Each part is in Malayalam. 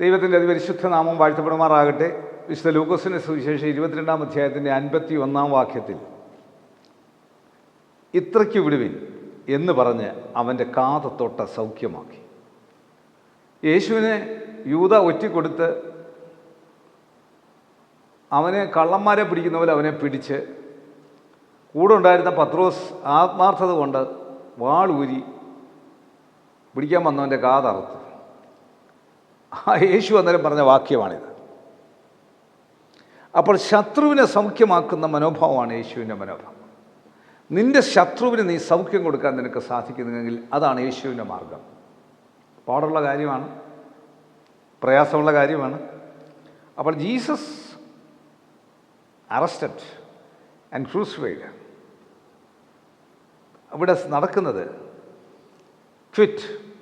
ദൈവത്തിന്റെ അതിപരിശുദ്ധ നാമം വാഴ്ത്തപ്പെടുമാറാകട്ടെ. വിശുദ്ധ ലൂക്കോസിന്റെ സുവിശേഷം ഇരുപത്തിരണ്ടാം അധ്യായത്തിന്റെ അൻപത്തി ഒന്നാം വാക്യത്തിൽ. ഇത്രയ്ക്ക് വിടുവിൻ എന്ന് പറഞ്ഞ് അവന്റെ കാത തൊട്ട സൗഖ്യമാക്കി. യേശുവിനെ യൂത ഒറ്റിക്കൊടുത്ത് അവനെ കള്ളന്മാരെ പിടിക്കുന്ന പോലെ അവനെ പിടിച്ച് കൂടെ ഉണ്ടായിരുന്ന പത്രോസ് ആത്മാർത്ഥത കൊണ്ട് വാളൂരി പിടിക്കാൻ വന്നവന്റെ കാതറുത്തു. ആ യേശു അന്നേരം പറഞ്ഞ വാക്യമാണിത്. അപ്പോൾ ശത്രുവിനെ സൗഖ്യമാക്കുന്ന മനോഭാവമാണ് യേശുവിന്റെ മനോഭാവം. നിന്റെ ശത്രുവിന് നീ സൗഖ്യം കൊടുക്കാൻ നിനക്ക് സാധിക്കുന്നെങ്കിൽ അതാണ് യേശുവിന്റെ മാർഗം. പാടുള്ള കാര്യമാണ്. പ്രയാസമുള്ള കാര്യമാണ്. അപ്പോൾ ജീസസ് അറസ്റ്റഡ് ആൻഡ് ക്രൂസ്ഫൈഡ്. അവിടെ നടക്കുന്നത് quit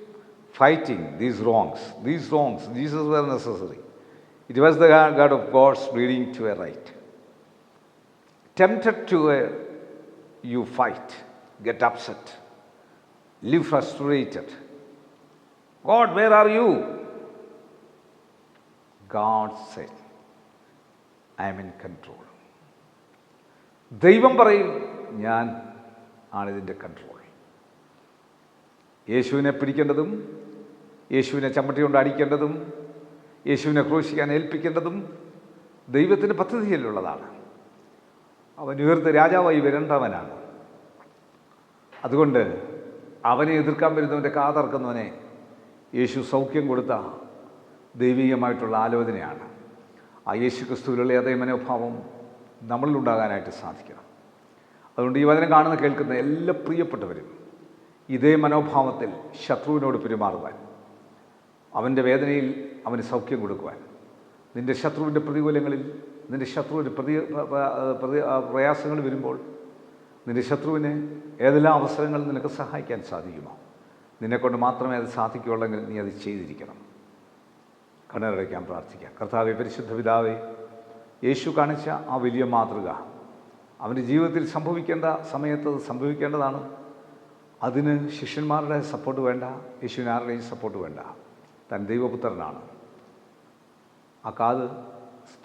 fighting these wrongs. These wrongs, Jesus were necessary. It was the God of God's leading to a right. Tempted to a, you fight, get upset, live frustrated. God, where are you? God said, I am in control. ദൈവം പറയും ഞാൻ ആണിതിന്റെ കൺട്രോൾ യേശുവിനെ പിടിക്കേണ്ടതും യേശുവിനെ ചമ്മട്ടി കൊണ്ട് അടിക്കേണ്ടതും യേശുവിനെ ക്രൂശിക്കാൻ ഏൽപ്പിക്കേണ്ടതും ദൈവത്തിന്റെ പദ്ധതിയിലുള്ളതാണ്. അവൻ ഉയർത്ത് രാജാവായി വരേണ്ടവനാണ്. അതുകൊണ്ട് അവനെ എതിർക്കാൻ വരുന്നവന്റെ കാതർക്കുന്നവനെ യേശു സൗഖ്യം കൊടുത്ത ദൈവികമായിട്ടുള്ള ആലോചനയാണ്. ആ യേശു ക്രിസ്തുവിലുള്ള അതേ മനോഭാവം നമ്മളിലുണ്ടാകാനായിട്ട് സാധിക്കണം. അതുകൊണ്ട് ഈ വചനം കാണുന്ന കേൾക്കുന്ന എല്ലാ പ്രിയപ്പെട്ടവരും ഇതേ മനോഭാവത്തിൽ ശത്രുവിനോട് പെരുമാറുവാൻ അവന്റെ വേദനയിൽ അവന് സൗഖ്യം കൊടുക്കുവാൻ. നിന്റെ ശത്രുവിന്റെ പ്രതികൂലങ്ങളിൽ നിന്റെ ശത്രുവിന്റെ പ്രതി പ്രയാസങ്ങൾ വരുമ്പോൾ നിന്റെ ശത്രുവിനെ ഏതെല്ലാം അവസരങ്ങളിൽ നിനക്ക് സഹായിക്കാൻ സാധിക്കുമോ? നിന്നെക്കൊണ്ട് മാത്രമേ അത് സാധിക്കുകയുള്ളെങ്കിൽ നീ അത് ചെയ്തിരിക്കണം. കണ്ണടയ്ക്കാൻ പ്രാർത്ഥിക്കാം. കർത്താവെ പരിശുദ്ധ പിതാവെ യേശു കാണിച്ച ആ വലിയ മാതൃക അവന്റെ ജീവിതത്തിൽ സംഭവിക്കേണ്ട സമയത്ത് സംഭവിക്കേണ്ടതാണ്. അതിന് ശിഷ്യന്മാരുടെ സപ്പോർട്ട് വേണ്ട യേശുവിനാരുടെയും സപ്പോർട്ട് വേണ്ട. താൻ ദൈവപുത്രനാണ്. ആ കാത്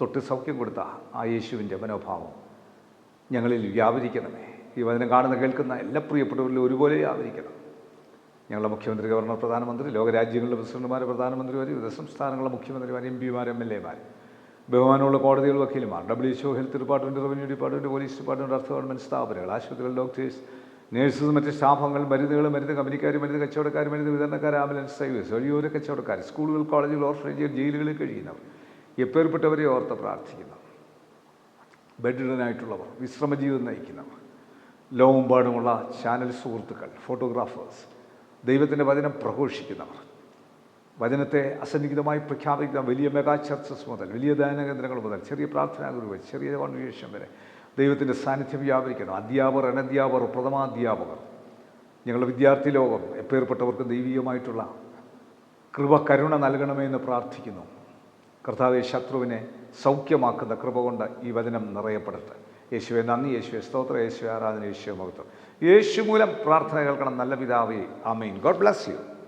തൊട്ട് സൗഖ്യം കൊടുത്ത ആ യേശുവിന്റെ മനോഭാവം ഞങ്ങളിൽ വ്യാപരിക്കണമേ. ഈ വചനം കാണുന്ന കേൾക്കുന്ന എല്ലാ പ്രിയപ്പെട്ടവരിലും ഒരുപോലെ വ്യാപരിക്കണം. ഞങ്ങളുടെ മുഖ്യമന്ത്രി ഗവർണർ പ്രധാനമന്ത്രി ലോകരാജ്യങ്ങളിലെ പ്രസിഡന്റുമാർ പ്രധാനമന്ത്രിമാർ വിവിധ സംസ്ഥാനങ്ങളിലെ മുഖ്യമന്ത്രിമാർ എം പിമാർ എം എൽ എമാർ ബഹുമാനമുള്ള കോടതികൾ വക്കീലുമാർ W H O health department revenue department police department അർത്ഥ ഗവൺമെന്റ് സ്ഥാപനങ്ങൾ ആശുപത്രികൾ ഡോക്ടേഴ്സ് നേഴ്സസ് മറ്റ് സ്റ്റാഫങ്ങൾ മരുന്നുകൾ മരുന്ന് കമ്പനിക്കാർ മരുന്ന് കച്ചവടക്കാർ മരുന്ന് വിതരണക്കാർ ആംബുലൻസ് ഡ്രൈവേഴ്സ് വഴിയോര കച്ചവടക്കാർ സ്കൂളുകൾ കോളേജുകൾ ഓർഫനേജുകൾ ജയിലുകളിൽ കഴിയുന്നവർ എപ്പേർപ്പെട്ടവരെ ഓർത്ത് പ്രാർത്ഥിക്കുന്നു ബെഡിഡനായിട്ടുള്ളവർ വിശ്രമജീവിതം നയിക്കുന്നവർ ലോകമെമ്പാടുമുള്ള ചാനൽ സുഹൃത്തുക്കൾ ഫോട്ടോഗ്രാഫേഴ്സ് ദൈവത്തിന്റെ വചനം പ്രഘോഷിക്കുന്നവർ വചനത്തെ അസന്നിഗ്ധമായി പ്രഖ്യാപിക്കുന്ന വലിയ മെഗാ ചർച്ചസ് മുതൽ വലിയ ദാന കേന്ദ്രങ്ങൾ മുതൽ ചെറിയ പ്രാർത്ഥനാ ഗ്രൂപ്പ് ചെറിയ കോൺവിയേഷൻ വരെ ദൈവത്തിന്റെ സാന്നിധ്യം വ്യാപരിക്കണം അധ്യാപകർ അനധ്യാപകർ പ്രഥമാധ്യാപകർ. ഞങ്ങളുടെ വിദ്യാർത്ഥി ലോകം എപ്പേർപ്പെട്ടവർക്ക് ദൈവീയമായിട്ടുള്ള കൃപ കരുണ നൽകണമേ എന്ന് പ്രാർത്ഥിക്കുന്നു. കർത്താവെ ശത്രുവിനെ സൗഖ്യമാക്കുന്ന കൃപ കൊണ്ട് ഈ വചനം നിറയപ്പെടട്ടെ. യേശുവെ നന്ദി. യേശുവെ സ്തോത്ര. യേശു ആരാധന. യേശുവെ മഹത്വം. യേശു മൂലം പ്രാർത്ഥന കേൾക്കണം. നല്ല പിതാവേ. ആമീൻ. God bless you.